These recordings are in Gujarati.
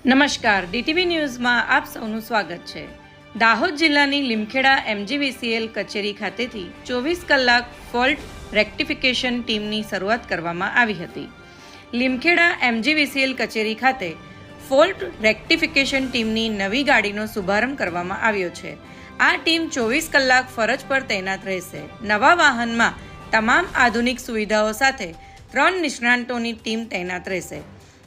નમસ્કાર, ડીટીવી ન્યૂઝમાં આપ સૌનું સ્વાગત છે. દાહોદ જિલ્લાની લીમખેડા એમજીવીસીએલ કચેરી ખાતેથી ચોવીસ કલાક ફોલ્ટ રેક્ટિફિકેશન ટીમની શરૂઆત કરવામાં આવી હતી. લીમખેડા એમજીવીસીએલ કચેરી ખાતે ફોલ્ટ રેક્ટિફિકેશન ટીમની નવી ગાડીનો શુભારંભ કરવામાં આવ્યો છે. આ ટીમ ચોવીસ કલાક ફરજ પર તૈનાત રહેશે. નવા વાહનમાં તમામ આધુનિક સુવિધાઓ સાથે ત્રણ નિષ્ણાંતોની ટીમ તૈનાત રહેશે.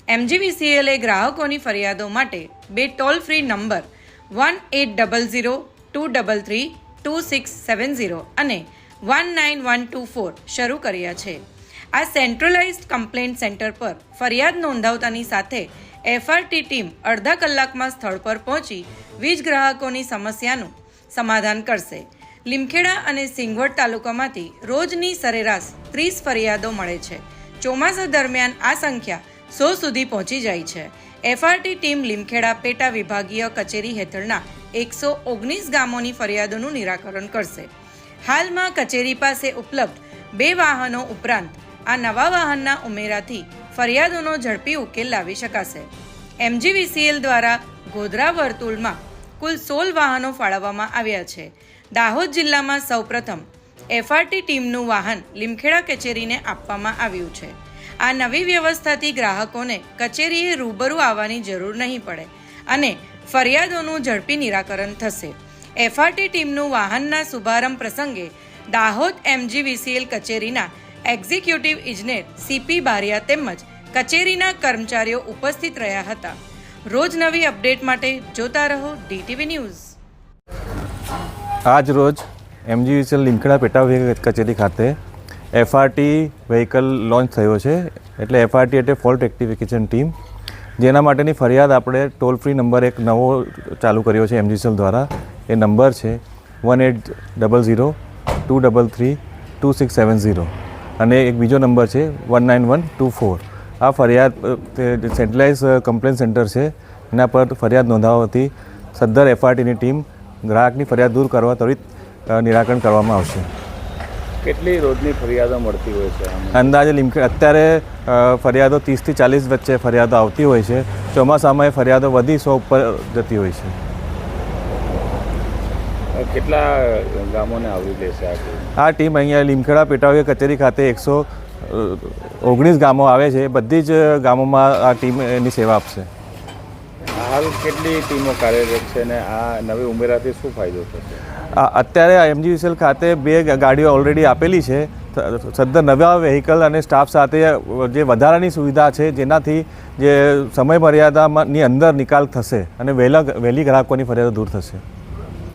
એમજીવીસીએલે ગ્રાહકોની ફરિયાદો માટે બે toll free number one eight double zero two double three two six seven zero અને one nine one two four શરૂ કર્યા છે. આ સેન્ટ્રલાઇઝ્ડ કમ્પ્લેન્ટ સેન્ટર પર ફરિયાદ નોંધાવતાની સાથે એફઆરટી ટીમ અડધા કલાકમાં સ્થળ પર પહોંચી વીજ ગ્રાહકોની સમસ્યાનું સમાધાન કરશે. લીમખેડા અને સિંગવડ તાલુકામાંથી રોજની સરેરાશ ત્રીસ ફરિયાદો મળે છે. ચોમાસા દરમિયાન આ સંખ્યા સો સુધી પહોંચી જાય છે. એફઆરટી ટીમ લીમખેડા પેટા વિભાગીય કચેરી હેઠળના એકસો ઓગણીસ ગામોની ફરિયાદોનું નિરાકરણ કરશે. હાલમાં કચેરી પાસે ઉપલબ્ધ બે વાહનો ઉપરાંત આ નવા વાહનના ઉમેરાથી ફરિયાદોનો ઝડપી ઉકેલ લાવી શકાશે. એમજીવીસીએલ દ્વારા ગોધરા વર્તુળમાં કુલ સોળ વાહનો ફાળવવામાં આવ્યા છે. દાહોદ જિલ્લામાં સૌપ્રથમ એફઆરટી ટીમનું વાહન લીમખેડા કચેરીને આપવામાં આવ્યું છે. આ નવી વ્યવસ્થાથી ગ્રાહકોને કચેરીએ રૂબરૂ આવવાની જરૂર નહીં પડે અને ફરિયાદોનું ઝડપી નિરાકરણ થશે. એફઆરટી ટીમનું વાહનના શુભારંભ પ્રસંગે દાહોદ એમજીવીસીએલ કચેરીના એક્ઝિક્યુટિવ ઇજનેર સીપી બારિયા તેમજ કચેરીના કર્મચારીઓ ઉપસ્થિત રહ્યા હતા. રોજ નવી અપડેટ માટે જોતા રહો ડીટીવી ન્યૂઝ. આજ રોજ એમજીવીસીએલ લીમખેડા પેટા કચેરી ખાતે એફઆરટી વ્હીકલ લોન્ચ થયો છે. એટલે એફઆરટી એટલે ફોલ્ટ રેક્ટિફિકેશન ટીમ જેના માટેની ફરિયાદ આપણે ટોલ ફ્રી નંબર એક નવો ચાલુ કર્યો છે એમજીસેલ દ્વારા. એ નંબર છે one eight double zero two double three two six seven zero અને એક બીજો નંબર છે one nine one two four આ ફરિયાદ સેન્ટ્રલાઇઝ કમ્પ્લેન સેન્ટર છે. એના પર ફરિયાદ નોંધાવવાથી સદ્ધર એફઆરટીની ટીમ ગ્રાહકની ફરિયાદ દૂર કરવા ત્વરિત નિરાકરણ કરવામાં આવશે. કેટલી રોજની ફરિયાદો મળતી હોય છે અંદાજે લીમખે અત્યારે ફરિયાદો ત્રીસથી ચાલીસ વચ્ચે ફરિયાદો આવતી હોય છે. ચોમાસામાં એ ફરિયાદો વધી સો ઉપર જતી હોય છે. કેટલા ગામોને આવરી લેશે આ ટીમ? આ ટીમ અહીંયા લીમખેડા પેટાવી કચેરી ખાતે એકસો ઓગણીસ ગામો આવે છે. બધી જ ગામોમાં આ ટીમ એની સેવા આપશે. હાલ કેટલી ટીમો કાર્યરત છે અને આ નવી ઉમેરાથી શું ફાયદો થશે? અત્યારે એમજીવીસીએલ ખાતે બે ગાડીઓ ઓલરેડી આપેલી છે. સદ્ધર નવા વેહિકલ અને સ્ટાફ સાથે જે વધારાની સુવિધા છે, જેનાથી જે સમય મર્યાદાની અંદર નિકાલ થશે અને વહેલા, વહેલી ગ્રાહકોની ફરિયાદો દૂર થશે.